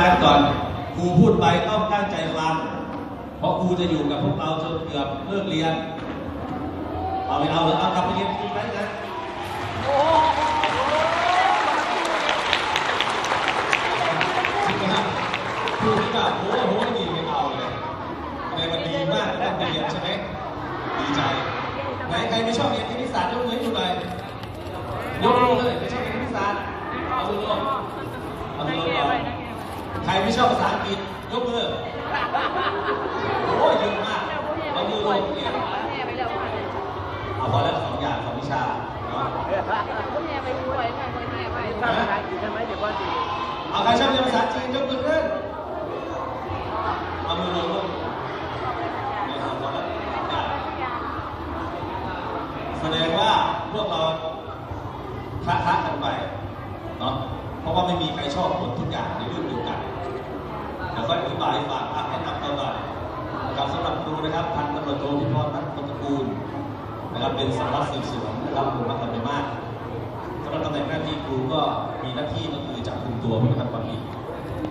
การก่อนครูพูดไปต้องตั้งใจฟัง เพราะครูจะอยู่กับพวกเราจนเกือบเลิกเรียน เอาไปเอาเลยเอากลับไปเรียนครูไหมนะจริงไหมครับครูที่แบบโอ้โหดีไม่เอาเลยอะไรมันดีมากได้ไปเรียนใช่ไหมดีใจไหนใครไม่ชอบเรียนคณิตศาสตร์ยกมือให้ดูหน่อยยกมือเลยไม่ชอบเรียนคณิตศาสตร์เอามือลงเอามือลงก่อน ใครไม่ชอบภาษาอังกฤษยกมือ โอ้ยเยอะมากเอามือลงเรียนเอาพอแล้วสองอย่างสองวิชาเนาะเอาใครชอบเรียนภาษาจีนยกมือขึ้นเอามือลงลูกไม่เอาพอแล้วอย่างแสดงว่าพวกเราค้าค้ากันไปเนาะเพราะว่าไม่มีใครชอบหมด นะครับเป็นสารวัตรสืบสวนนะครับกรมบังคับมากสำหรับตำแหน่งหน้าที่ครูก็มีหน้าที่ก็คือจับกลุ่มตัวผู้กระทำความผิด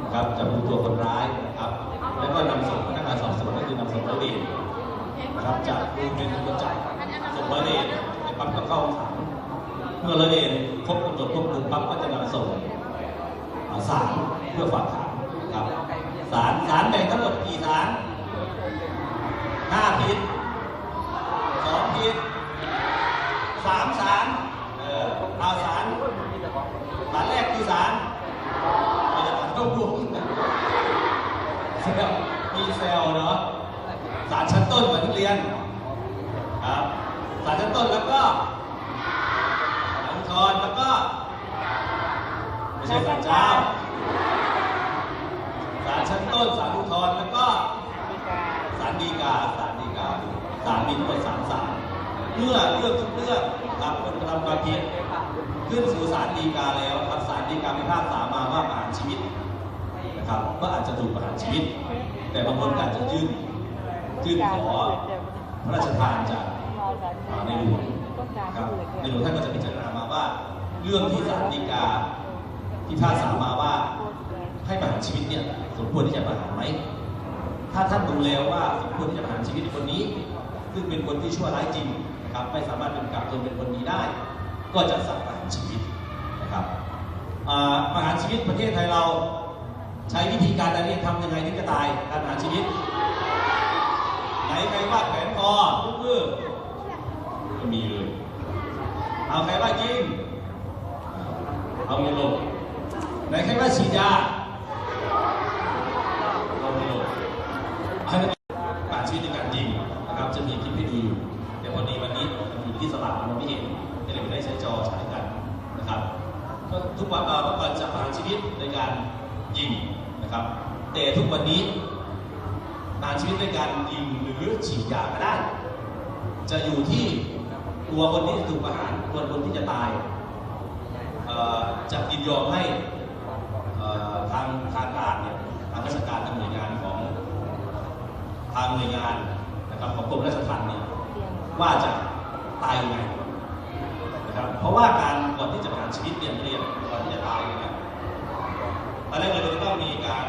นะครับจับกลุ่มตัวคนร้ายนะครับแล้วก็นำส่งพนักงานสอบสวนก็คือนำส่งร้อยเวรนะครับจากครูเป็นคนจับส่งร้อยเวรในปั๊มก็เข้าขังเมื่อร้อยเวรครบกำหนดควบคุมปั๊บก็จะนำส่งศาลเพื่อฝากขังครับศาลศาลแบ่งทั้งหมดกี่ศาลห้าพิษสองพิษสามศาล เออเอาศาลศาลแรกคือศาลเราจะตัดเข้าพวกเซลล์มีเซลล์เนาะศาลชั้นต้นเหมือนนักเรียนครับศาลชั้นต้นแล้วก็ศาลอุทธรแล้วก็ไม่ใช่ศาลเจ้าศาลชั้นต้นศาลอุทธรแล้วก็ศาลฎีกาศาลฎีกาศาลมีทั้งหมดสามศาล เมื่อเรื่องทุกเรื่องครับคนกระทำความผิดขึ้นสู่ศาลฎีกาแล้วครับศาลฎีกาพิพากษามาว่าประหารชีวิตนะครับก็อาจจะถูกประหารชีวิต แต่บางคนก็อาจจะยื่นยื่นขอพระราชทานจากในหลวงครับในหลวงท่านก็จะพิจารณามาว่า เรื่องที่ศาลฎีกาพิพากษามาว่าให้ประหารชีวิตเนี่ยสมควรที่จะประหารไหมถ้าท่านดูแล้วว่าสมควรที่จะประหารชีวิตคนนี้ ซึ่งเป็นคนที่ชั่วร้ายจริง นะครับ ไม่สามารถเป็นกลับตัวเป็นคนดีได้ ก็จะสั่งประหารชีวิตนะครับอาประหารชีวิตประเทศไทยเราใช้วิธีการใดที่ทำยังไงถึงจะตายการประหารชีวิตไหนใครว่าแขวนคอทุกมือไม่มีเลยเอาใครว่ายิงเอาเงินลงไหนใครว่าฉีดยาเอาเงินลงอันนี้การชีวิตในการยิงนะครับ จะมีคลิปให้ดูอยู่แต่พอดีวันนี้มันอยู่ที่สลากมันไม่เห็นก็เลยไม่ได้ใช้จอฉายกันนะครับก็ทุกวันเราก็จะประหารชีวิตในการยิงนะครับ แต่ ทุกวันนี้ประหารชีวิตในการยิงหรือฉีดยาก็ได้ จะอยู่ที่ตัวคนที่ถูกประหารตัวคนที่จะตายจะยินยอมให้ทางทางการเนี่ยทางราชการทางหน่วยงานของทางหน่วยงานนะครับของกรมราชทัณฑ์เนี่ยว่าจะตายยังไงนะครับเพราะว่าการก่อนที่จะประหารชีวิตเนี่ยเรียนก่อนที่จะตายเนี่ยตอนแรกเลยจะต้องมีการ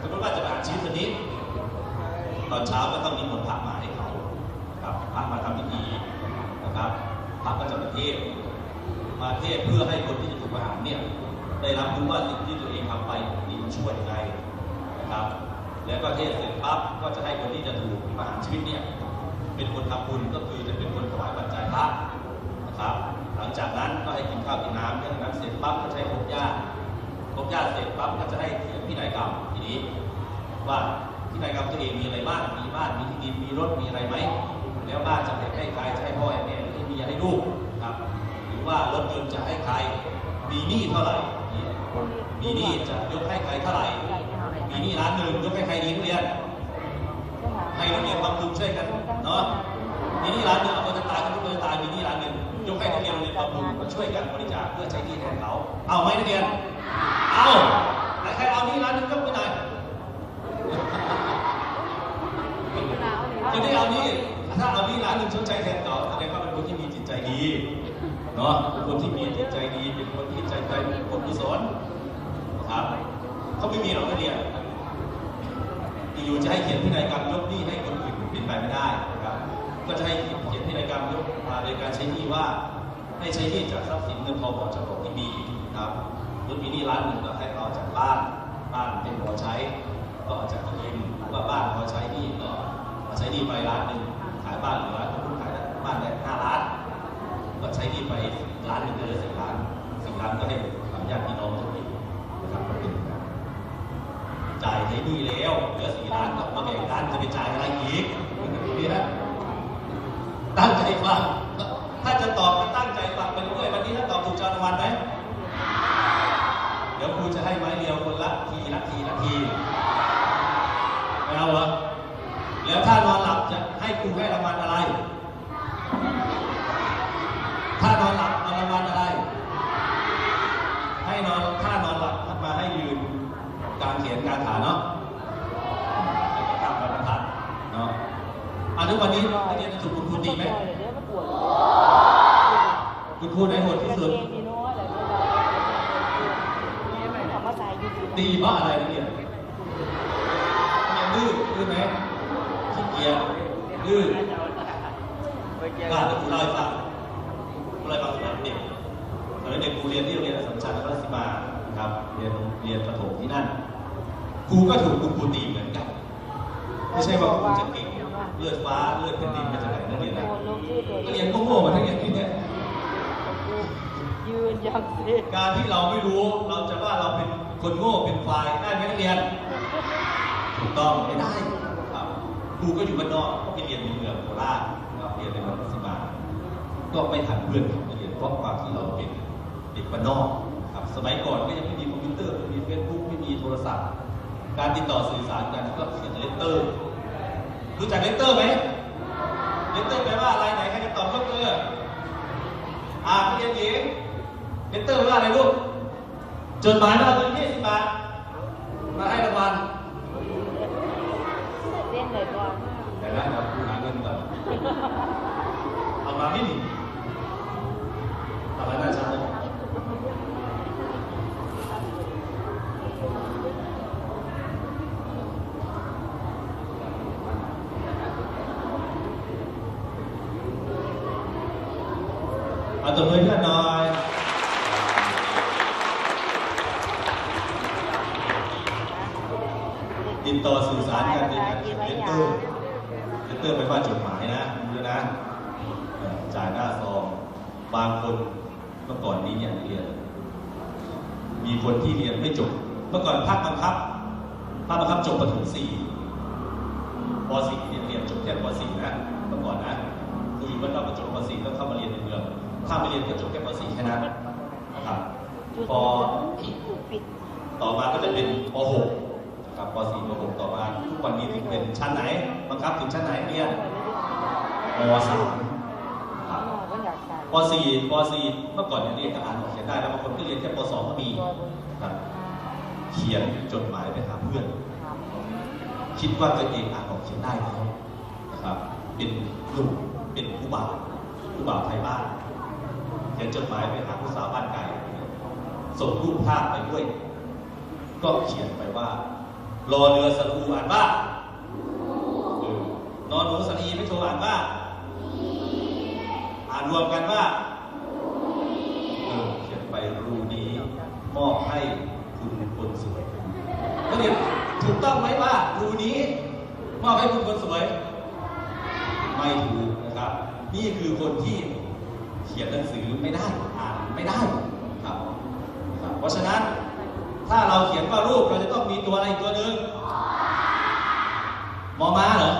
ส มมติว่าจะประหารชีวิตนี้ ตอนเช้าก็ต้องมีมนต์พระมาให้เขาครับพระมาทำพิธีนะครับพระก็จะมาเทศมาเทศเพื่อให้คนที่จะถูกประหารเนี่ยได้รับรู้ว่าสิ่งที่ตัวเองทำไปนี่มันช่วยยังไงนะครับ แล้วก็เทศเสร็จปั๊บก็จะให้คนที่จะถูกประหารชีวิตเนี่ยเป็นคนทำบุญก็คือจะเป็นคนถวายปัจจัยพระนะครับ หลังจากนั้นก็ให้กินข้าวกินน้ำเรื่องนั้นเสร็จปั๊บก็ให้พบญาติพบญาติเสร็จปั๊บก็จะให้เขียนพินัยกรรมทีนี้ ว่าพินัยกรรมตัวเองมีอะไรบ้างมีบ้านมีที่ดินมีรถมีอะไรไหมแล้วบ้านจะให้ใครจะให้พ่อให้แม่หรือให้เมียให้ลูกครับ หรือว่ารถยนต์จะให้ใคร มีหนี้เท่าไหร่ มีหนี้จะยกให้ใครเท่าไหร่ มีหนี้ล้านหนึ่งยกให้ใครดีนักเรียนให้นักเรียนบำรุงช่วยกันเนาะมีหนี้ล้านหนึ่งเอาคนจะตายก็ทุกคนจะตายมีหนี้ล้านหนึ่งยกให้นักเรียนเรียนบำรุงมาช่วยกันบริจาคเพื่อใช้หนี้แทนเขาเอาไหมนักเรียน เอาใครเอาหนี้ล้านหนึ่งยก ไปหน่อยคนที่เอานี่ถ้าเอานี่ร้านหนึ่งชดใช้แทนเขาแสดงว่าเป็นคนที่มีจิตใจดีเนาะเป็นคนที่มีจิตใจดี เป็นคนที่ใจใจเป็นคนกุศลนะครับเขาไม่มีหรอกนักเรียอยู่จะให้เขียนพินัยกรรมยกหนี้ให้คนอื่นเป็นไปไม่ได้นะครับ ก็จะให้เขียนพินัยกรรมยกมาโดยการใช้หนี้ว่าให้ใช้หนี้จากทรัพย์สินเงินทองของเจ้าของที่มีนะครับรถมีหนี้ล้านหนึ่งก็ให้เอาจากบ้านบ้านเป็นพอใช้ ก็เอาจากที่ดินหรือว่าบ้านพอใช้หนี้ก็มาใช้หนี้ไปล้านหนึ่งขายบ้านหรือร้านหนึ่งขายบ้านได้ห้าล้าน ก็ใช้หนี้ไปล้านหนึ่งก็เหลือสี่ล้านสี่ล้านก็ให้ญาติพี่น้องตัวเองนะครับก็เป็นอย่างนั้นจ่ายใช้หนี้แล้วเหลือสี่ล้านก็มาแบ่งล้านจะไปจ่ายอะไรอีกเนี่ยตั้งใจฟังถ้าจะตอบก็ตั้งใจฟังไปด้วยวันนี้ถ้าตอบถูกจะเอารางวัลไหมเดี๋ยวครูจะให้ไม้เรียวคนละทีละทีละทีไม่เอาเหรอแล้วถ้านอนหลับจะ ให้ครูให้รางวัลอะไร ถ้านอนหลับเอารางวัลอะไร ให้นอนถ้านอนหลับมาให้ยืนกางเขียนกลางขาเนาะกางบรรทัดเนาะอะทุกวันนี้นักเรียนถูกคุณครูตีไหมเดี๋ยวมันปวดคุณครูไหนโหดที่สุดมีน้อยอะไรไม่ได้ทำมาตายอยู่ตีเพราอะไรนักเรียยังดื้อดื้อไหมขี้เกียจ ดื้อกล้าจะครูเล่าให้ฟังครูเล่าให้ฟังสมัยเด็กสมัยเด็กครูเรียนที่โรงเรียนอัสสัมชัญนครราชสีมานะครับเรียนเรียนประถมที่นั่นครูก็ถูกคุณครูตีเหมือนกันไม่ใช่ว่าครูจะเก่งเลือดฟ้าเลือดแผ่นดินมาจากไหนนักเรียนนะลงชื่อตัวก็เรียนโง่ๆมาทั้งอย่างนี้เนี่ยยืนยังสิการที่เราไม่รู้เราจะว่าเราเป็นคนโง่เป็นควายได้ไหมนักเรียนถูกต้องไม่ได้ ครูก็อยู่บ้านนอกไปเรียนในเมืองโคราชก็เรียนในมัธยมมา ก็ไม่ทันเพื่อนไปเรียนเพราะความที่เราเป็นเด็กบ้านนอกครับสมัยก่อนก็ยังไม่มีคอมพิวเตอร์ไม่มีเฟซบุ๊กไม่มีโทรศัพท์ การติดต่อสื่อสารกันก็เขียนเลตเตอร์ รู้จักเลตเตอร์ไหมเลตเตอร์แปลว่าอะไรไหนใครจะตอบยกมืออ่านเรียนหญิงเลตเตอร์ว่าอะไรลูกจดหมายมาเอาเงินยี่สิบบาทมาให้รางวัล เล่นเลยก่อน แต่ละเราหาเงิน ก่อนเอามาไม่หนีทำไมน่าช้าเลยเอาตัวมือเพื่อนหน่อย ติดต่อสื่อสารกันในการเขียนเลตเตอร์ เลตเตอร์ไปว่าจดหมายนะดูนะเอ่อจ่ายหน้าซอง บางคนเมื่อก่อนนี้เนี่ยเรียน มีคนที่เรียนไม่จบ เมื่อก่อนภาคบังคับภาคบังคับจบประถมสี่ปสี่เนี่ยเรียนจบแค่ปสี่นะเมื่อก่อนนะคืออยู่านนอกก็จบปสี่แล้วเข้ามาเรียนในเมือง ถ้าไม่เรียนก็จบแค่ปสี่แค่นั้นนะครับพอต่อมาก็จะเป็นป .6 นะครับป .4 ป .6 ต่อมาทุกวันนี้ถึงเป็นชั้นไหนบังคับถึงชั้นไหนเรียนป .3 ครับก็อยากใส่ ป .4 ป .4 เมื่อก่อนเนี่ยเรียนก็อ่านออกเขียนได้แล้วบางคนก็เรียนแค่ป .2 ก็มีครับเขียนจดหมายไปหาเพื่อน คิดว่าตัวเองอ่านออกเขียนได้แล้วนะครับ เป็นหนุ่มเป็นผู้บ่าวผู้บ่าวไทยบ้านเขียนจดหมายไปหาผู้สาวบ้านไกลส่งรูปภาพไปด้วย ก็เขียนไปว่ารอเรือสระอูอ่านว่า นอนหนูสระอีไม่โทรอ่านว่า รวมกันว่าเออเขียนไปรูนี้มอบให้คุณคนสวยนักเรียนถูกต้องไหมว่ารูนี้มอบให้คุณคนสวย ไม่ถูกนะครับ นี่คือคนที่เขียนหนังสือไม่ได้อ่านไม่ได้ครับครับเพราะฉะนั้นถ้าเราเขียนว่ารูปเราจะต้องมีตัวอะไรอีกตัวหนึ่งมอม้าเหรอ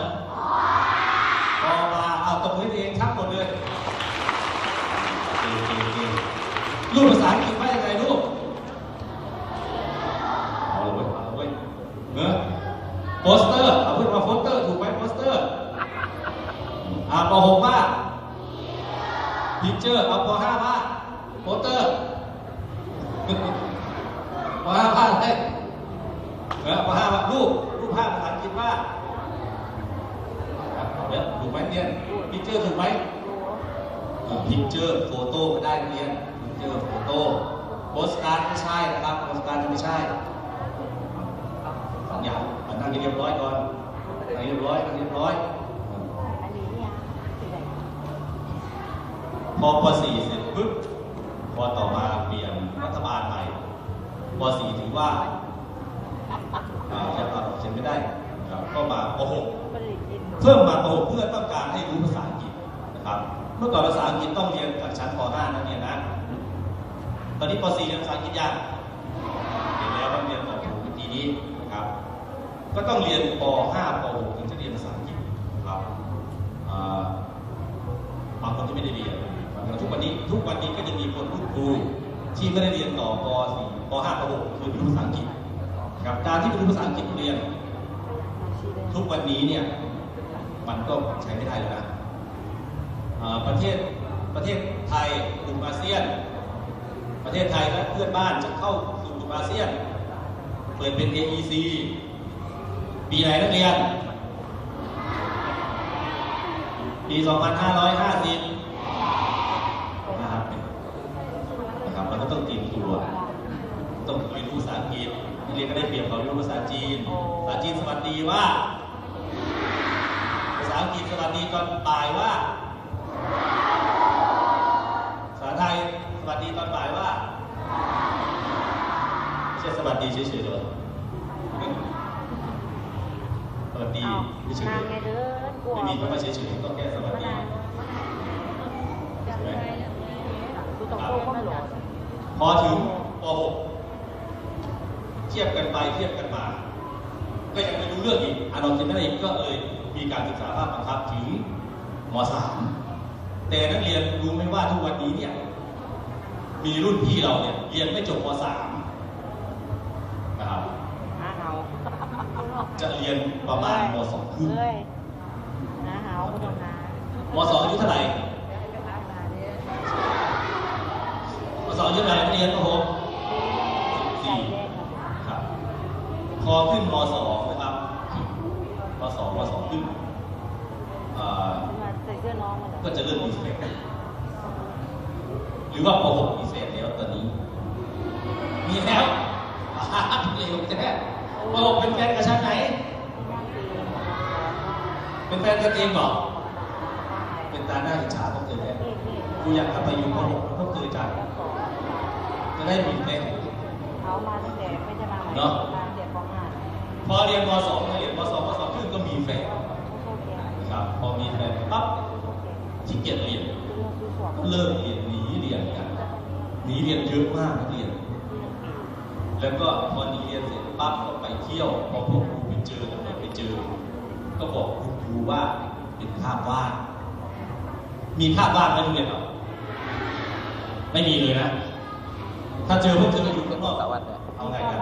โปสเตอร์เอาพื่อนมาโปสเตอร์ถูกไหมโปสเตอร์อ่าป .6 ว่าพิเจอร์เอาป .5 ว่าโปสเตอร์ปห้าภาพอะไรเออปห้าภาพรูปรูปภาพภาษาอังกฤษว่าเอาเนี้ยถูกไหมเนี่ยพิเจอร์ถูกไหมพิเจอร์โฟโต้ได้เรียนพิเจอร์โฟโต้โปสการ์ดไม่ใช่นะครับโปสการ์ดไม่ใช่ อยกันเรียบร้อยก่อันนี้เนี่ยสีไหนพอป .4 เสร็จปุ๊บพอต่อมาเปลี่ยนรัฐบาลใหม่ป .4 ถือว่าอ่าจะปรับเขียนไม่ได้ก็มาป .6 เพิ่มมาป .6 เพื่อต้องการให้รู้ภาษาอังกฤษนะครับ เมื่อก่อนภาษาอังกฤษต้องเรียนจากชั้นป .5 นักเรียนะ ตอนนี้ป .4 เรียนภาษาอังกฤษยากเห็นแล้วว่าเรียนต่อถูกวิธีนี้ ก็ต้องเรียนป .5 ป .6 ถึงจะเรียนภาษาอังกฤษครับบางคนที่ไม่ได้เรียนนะครับทุกวันนี้ทุกวันนี้ก็จะมีคนรุ่นครูที่ไม่ได้เรียนต่อป .4 ป .5 ป .6 คือไม่รู้ภาษาอังกฤษครับการที่ไม่รู้ภาษาอังกฤษเรียน ทุกวันนี้เนี่ยมันก็ใช้ไม่ได้แล้วนะประเทศประเทศไทยกลุ่มอาเซียน ประเทศไทยและเพื่อนบ้านจะเข้าสู่กลุ่มอาเซียน เปิดเป็น AEC ปีไหนนักเรียน ปี 2550นะครับนะครับเราก็ต้องเตรียมตัว ต้องเรียนรู้ภาษาอังกฤษนักเรียนก็ได้เปรียบเขาเรียนรู้ภาษาจีน ภาษาจีนสวัสดีว่า ภาษาอังกฤษสวัสดีตอนบ่ายว่า ภาษาไทยสวัสดีตอนบ่ายว่าไม่ใช่สวัสดีเฉยๆเลยสวัส ดีเฉนางยไงเด้อกลัวๆไม่มีคำว่าเฉยๆก็แค่สวัสดีใช่ไหมกูต้องโค้งก็หลอดพอถึงป .6 เทียบกันไปเทียบกันมา ก็ยังไม่รู้เรื่องอีกอานนท์จินนั่นเองก็เลยมีการศึกษาภาคบังคับถึงม .3 แต่นักเรียนรู้ไหมว่าทุกวันนี้เนี่ยมีรุ่นพี่เราเนี่ยเรียนไม่จบม .3 นะครับ หาเฮา จะเรียนประมาณม .2 ครึ่งเอ้ยหาเฮาคุณต้องหาม .2 อายุเท่าไหร่ม .2 อายุเท่าไหร่นักเรียนมใส่แดง .6 ครับ พอขึ้นม .2 นะครับม .2 ม .2 ขึ้นอ่ามาใส่เสื้อน้องมันก็จะเริ่มมีแฟนหรือว่าป .6 มีแฟนแล้วตอนนี้ มีแล้วเร็วแท้ป .6 เป็นแฟนกับชั้นไหน เป็น แฟนกันเองเหรอเป็นตาหน้าอิจฉาต้องเจอแน่กูอยากกลับไปอยู่ป .6 แล้วต้องเจอจังจะได้มีแฟนเขามาตั้งแต่ไม่จะมาใหม่เนอะมาเด็กป .5 พอเรียนม .2 มาเรียนม .2 ม .2 ขึ้นก็มีแฟนโอเคนะครับพอมีแฟนปั๊บโอเคขี้เกียจเรียนคือเรื่องคือสวมก็เลิกเรียนหนีเรียนกันหนีเรียนเยอะมากนักเรียน แล้วก็พอหนีเรียนเสร็จปั๊บก็ไปเที่ยวพอพวกครูไปเจอตำรวจไปเจอ ก็บอกคุณครูว่าเป็นภาพวาด มีภาพวาดไหมโรงเรียนเราไม่มีเลยนะ ถ้าเจอพวกเธออยู่ข้างนอกเอาไงมีกัน